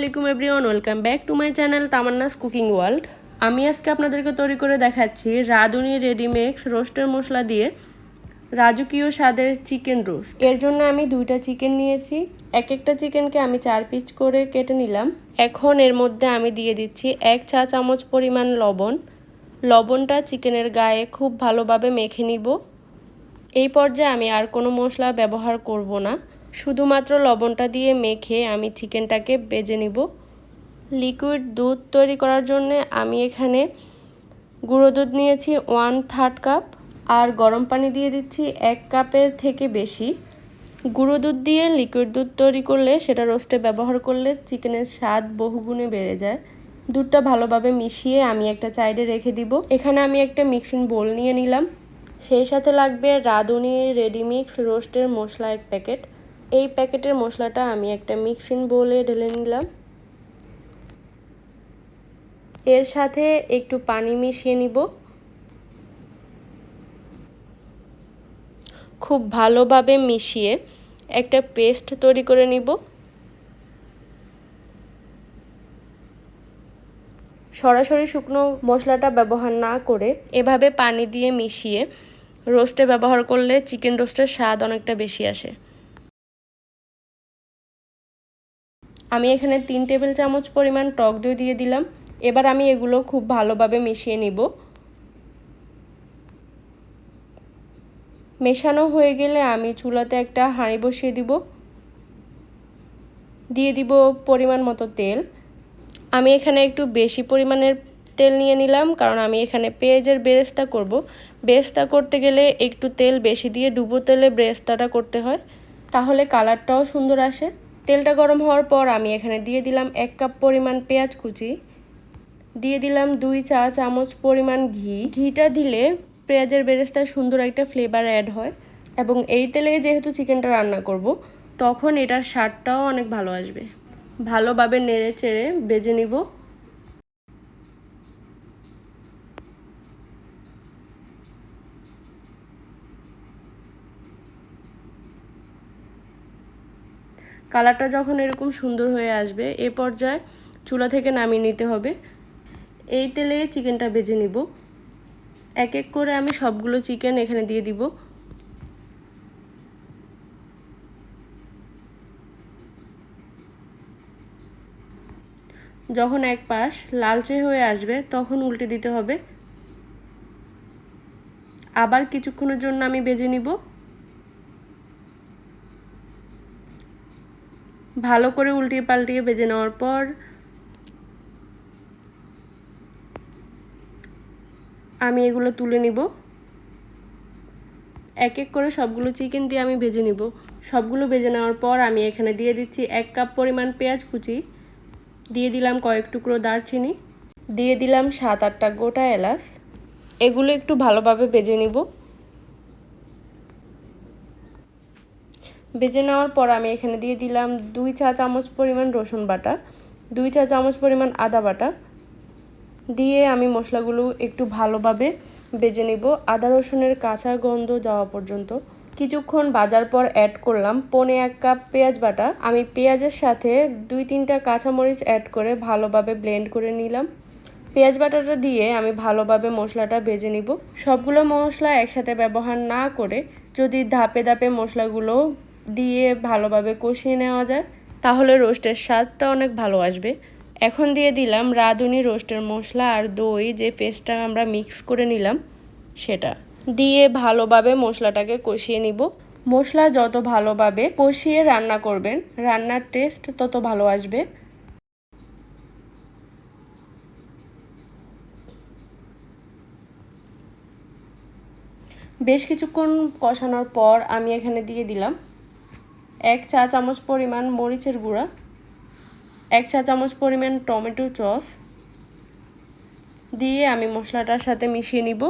আলাইকুম everyone, welcome back to my channel Tamanna's cooking world. আমি আজকে আপনাদেরকে তৈরি করে দেখাচ্ছি রাঁধুনি রেডিমেক্স রোস্টের মশলা দিয়ে রাজকীয় স্বাদের চিকেন রোস্ট। এর জন্য আমি দুইটা চিকেন নিয়েছি এক একটা চিকেনকে আমি চার পিস করে কেটে নিলাম। এখন এর মধ্যে আমি দিয়ে দিচ্ছি এক চা চামচ পরিমাণ লবণ। লবণটা চিকেনের গায়ে খুব ভালোভাবে মেখে নিব। এই পর্যায়ে আমি আর কোনো মশলা ব্যবহার করব না। শুধুমাত্র লবণটা দিয়ে মেখে আমি চিকেনটাকে বেজে নিব। লিকুইড দুধ তৈরি করার জন্য আমি এখানে গুঁড়ো দুধ নিয়েছি ওয়ান থার্ড কাপ আর গরম পানি দিয়ে দিচ্ছি এক কাপের থেকে বেশি। গুঁড়ো দুধ দিয়ে লিকুইড দুধ তৈরি করলে সেটা রোস্টে ব্যবহার করলে চিকেনের স্বাদ বহুগুণে বেড়ে যায়। দুধটা ভালোভাবে মিশিয়ে আমি একটা চাইডে রেখে দিব। এখানে আমি একটা মিক্সিং বোল নিয়ে নিলাম। সেই সাথে লাগবে রাঁধুনি রেডিমিক্স রোস্টের মশলা এক প্যাকেট। এই প্যাকেটের মশলাটা আমি একটা মিক্সিং বোলে ঢেলে নিলাম। এর সাথে একটু পানি মিশিয়ে নিব। খুব ভালোভাবে মিশিয়ে একটা পেস্ট তৈরি করে নিব। সরাসরি শুকনো মশলাটা ব্যবহার না করে এভাবে পানি দিয়ে মিশিয়ে রোস্টে ব্যবহার করলে চিকেন রোস্টের স্বাদ অনেকটা বেশি আসে। আমি এখানে তিন টেবিল চামচ পরিমাণ টক দই দিয়ে দিলাম। এবার আমি এগুলো খুব ভালোভাবে মিশিয়ে নিব। মেশানো হয়ে গেলে আমি চুলাতে একটা হাঁড়ি বসিয়ে দিব। দিয়ে দিব পরিমাণ মতো তেল। আমি এখানে একটু বেশি পরিমাণের তেল নিয়ে নিলাম, কারণ আমি এখানে পেঁয়াজের বেরেস্তা করব। বেরেস্তা করতে গেলে একটু তেল বেশি দিয়ে ডুবো তেলে বেরেস্তাটা করতে হয়। তাহলে কালারটাও সুন্দর আসে। তেলটা গরম হওয়ার পর আমি এখানে দিয়ে দিলাম এক কাপ পরিমাণ পেঁয়াজ কুচি। দিয়ে দিলাম দুই চা চামচ পরিমাণ ঘি। ঘিটা দিলে পেঁয়াজের বেরেস্তায় সুন্দর একটা ফ্লেভার অ্যাড হয় এবং এই তেলে যেহেতু চিকেনটা রান্না করব, তখন এটার স্বাদটাও অনেক ভালো আসবে। ভালোভাবে নেড়ে চেড়ে বেজে নিব। কালারটা যখন এরকম সুন্দর হয়ে আসবে, এ পর্যায়ে চুলা থেকে নামিয়ে নিতে হবে। এই তেলে চিকেনটা বেজে নিব। এক এক করে আমি সবগুলো চিকেন এখানে দিয়ে দিব। যখন এক পাশ লালচে হয়ে আসবে, তখন উল্টে দিতে হবে। আবার কিছুক্ষণের জন্য আমি বেজে নিব। ভালো করে উল্টিয়ে পাল্টিয়ে বেজে নেওয়ার পর আমি এগুলো তুলে নিব। এক এক করে সবগুলো চিকেন দিয়ে আমি ভেজে নিব। সবগুলো ভেজে নেওয়ার পর আমি এখানে দিয়ে দিচ্ছি এক কাপ পরিমাণ পেঁয়াজ কুচি। দিয়ে দিলাম কয়েক টুকরো দারচিনি। দিয়ে দিলাম সাত আটটা গোটা এলাচ। এগুলো একটু ভালোভাবে ভেজে নিব। ভেজে নেওয়ার পর আমি এখানে দিয়ে দিলাম দুই চা চামচ পরিমাণ রসুন বাটা, দুই চা চামচ পরিমাণ আদা বাটা। দিয়ে আমি মশলাগুলো একটু ভালোভাবে বেজে নিব। আদা রসুনের কাঁচা গন্ধ যাওয়া পর্যন্ত। কিছুক্ষণ বাজার পর অ্যাড করলাম পনে এক কাপ পেঁয়াজ বাটা। আমি পেঁয়াজের সাথে দুই তিনটা কাঁচামরিচ অ্যাড করে ভালোভাবে ব্লেন্ড করে নিলাম। পেঁয়াজ বাটাটা দিয়ে আমি ভালোভাবে মশলাটা ভেজে নিব। সবগুলো মশলা একসাথে ব্যবহার না করে যদি ধাপে ধাপে মশলাগুলো দিয়ে ভালোভাবে কষিয়ে নেওয়া যায়, তাহলে রোস্টের স্বাদটা অনেক ভালো আসবে। এখন দিয়ে দিলাম রাঁধুনি রোস্টের মশলা আর দই, যে পেস্টটা আমরা মিক্স করে নিলাম সেটা। দিয়ে ভালোভাবে মশলাটাকে কষিয়ে নিব। মশলা যত ভালোভাবে কষিয়ে রান্না করবেন, রান্নার টেস্ট তত ভালো আসবে। বেশ কিছুক্ষণ কষানোর পর আমি এখানে দিয়ে দিলাম এক চা চামচ পরিমাণ মরিচের গুঁড়া, এক চা চামচ পরিমাণ টমেটো চপ। দিয়ে আমি মশলাটার সাথে মিশিয়ে নিব।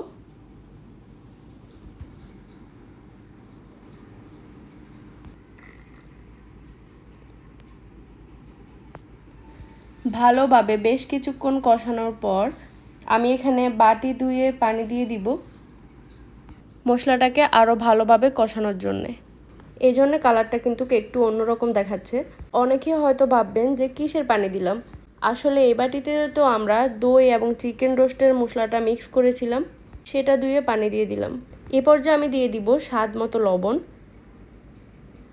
ভালোভাবে বেশ কিছুক্ষণ কষানোর পর আমি এখানে বাটি ধুয়ে পানি দিয়ে দিব মশলাটাকে আরও ভালোভাবে কষানোর জন্যে। এই জন্য কালারটা কিন্তু একটু অন্যরকম দেখাচ্ছে। অনেকে হয়তো ভাববেন যে কিসের পানি দিলাম? আসলে এই বাটিতে তো আমরা দই এবং চিকেন রোস্টের মশলাটা মিক্স করেছিলাম, সেটা ধুয়ে পানি দিয়ে দিলাম। এ পর্যায়ে আমি দিয়ে দিব স্বাদ মতো লবণ।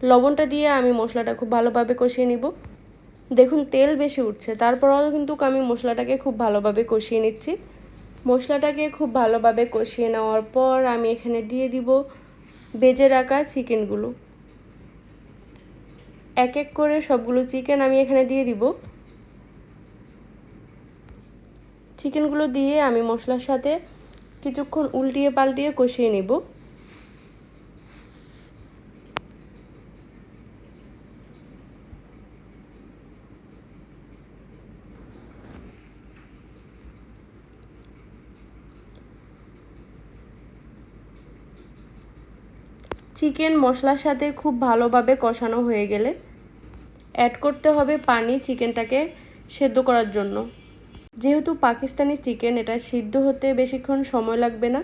লবণটা দিয়ে আমি মশলাটা খুব ভালোভাবে কষিয়ে নিব। দেখুন, তেল বেশি উঠছে, তারপরেও কিন্তু আমি মশলাটাকে খুব ভালোভাবে কষিয়ে নিচ্ছি। মশলাটাকে খুব ভালোভাবে কষিয়ে নেওয়ার পর আমি এখানে দিয়ে দিব বেজে রাখা চিকেনগুলো। এক এক করে সবগুলো চিকেন আমি এখানে দিয়ে দিব। চিকেনগুলো দিয়ে আমি মশলার সাথে কিছুক্ষণ উল্টিয়ে পাল্টিয়ে কষিয়ে নিব। চিকেন মশলার সাথে খুব ভালোভাবে কষানো হয়ে গেলে অ্যাড করতে হবে পানি চিকেনটাকে সেদ্ধ করার জন্য। যেহেতু পাকিস্তানি চিকেন, এটা সিদ্ধ হতে বেশিক্ষণ সময় লাগবে না।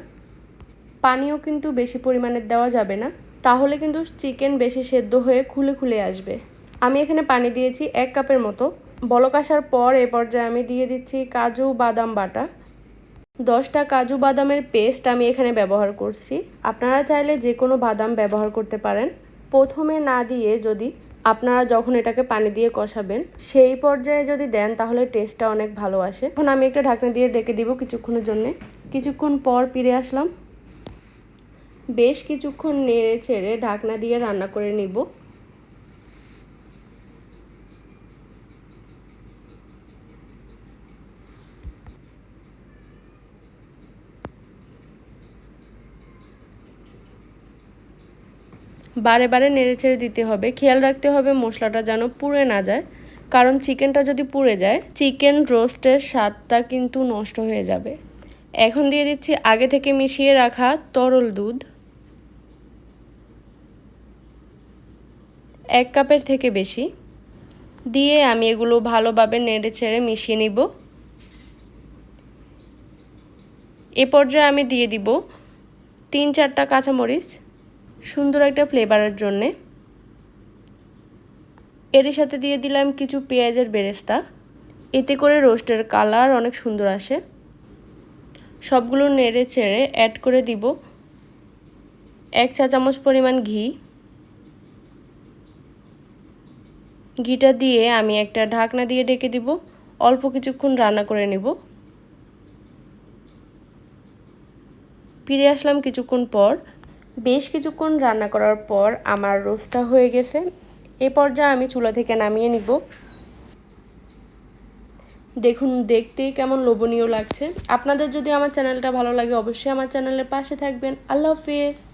পানিও কিন্তু বেশি পরিমাণে দেওয়া যাবে না। তাহলে কিন্তু চিকেন বেশি সেদ্ধ হয়ে খুলে খুলে আসবে। আমি এখানে পানি দিয়েছি এক কাপের মতো। বলক আসার পর এ পর্যায়ে আমি দিয়ে দিচ্ছি কাজু বাদাম বাটা। দশটা কাজু বাদামের পেস্ট আমি এখানে ব্যবহার করছি। আপনারা চাইলে যে কোনো বাদাম ব্যবহার করতে পারেন। প্রথমে না দিয়ে যদি আপনারা যখন এটাকে পানি দিয়ে কষাবেন, সেই পর্যায়ে যদি দেন তাহলে টেস্টটা অনেক ভালো আসে। এখন আমি একটা ঢাকনা দিয়ে ডেকে দিব কিছুক্ষণের জন্য। কিছুক্ষণ পর ফিরে আসলাম। বেশ কিছুক্ষণ নেড়ে ছেড়ে ঢাকনা দিয়ে রান্না করে নিব। বারে বারে নেড়ে ছেড়ে দিতে হবে। খেয়াল রাখতে হবে মশলাটা যেন পুড়ে না যায়। কারণ চিকেনটা যদি পুড়ে যায়, চিকেন রোস্টের স্বাদটা কিন্তু নষ্ট হয়ে যাবে। এখন দিয়ে দিচ্ছি আগে থেকে মিশিয়ে রাখা তরল দুধ। এক কাপের থেকে বেশি। দিয়ে আমি এগুলো ভালোভাবে নেড়ে ছেড়ে মিশিয়ে নিব। এ পর্যায়ে আমি দিয়ে দিব তিন চারটা কাঁচামরিচ। সুন্দর একটা ফ্লেভারের জন্যে। এর সাথে দিয়ে দিলাম কিছু পেঁয়াজের বেরেস্তা। এতে করে রোস্টের কালার অনেক সুন্দর আসে। সবগুলো নেড়ে চেড়ে অ্যাড করে দিব। এক চা চামচ পরিমাণ ঘি। ঘিটা দিয়ে আমি একটা ঢাকনা দিয়ে ডেকে দিব। অল্প কিছুক্ষণ রান্না করে নিব। ফিরে আসলাম কিছুক্ষণ পর। বেশ কিছুক্ষণ রান্না করার পর আমার রোস্টটা হয়ে গেছে। এ পর্যায়ে আমি চুলা থেকে নামিয়ে নিব। দেখুন দেখতে কেমন লোভনীয় লাগছে। আপনাদের যদি আমার চ্যানেলটা ভালো লাগে, অবশ্যই আমার চ্যানেলের পাশে থাকবেন। আল্লাহ হাফিজ।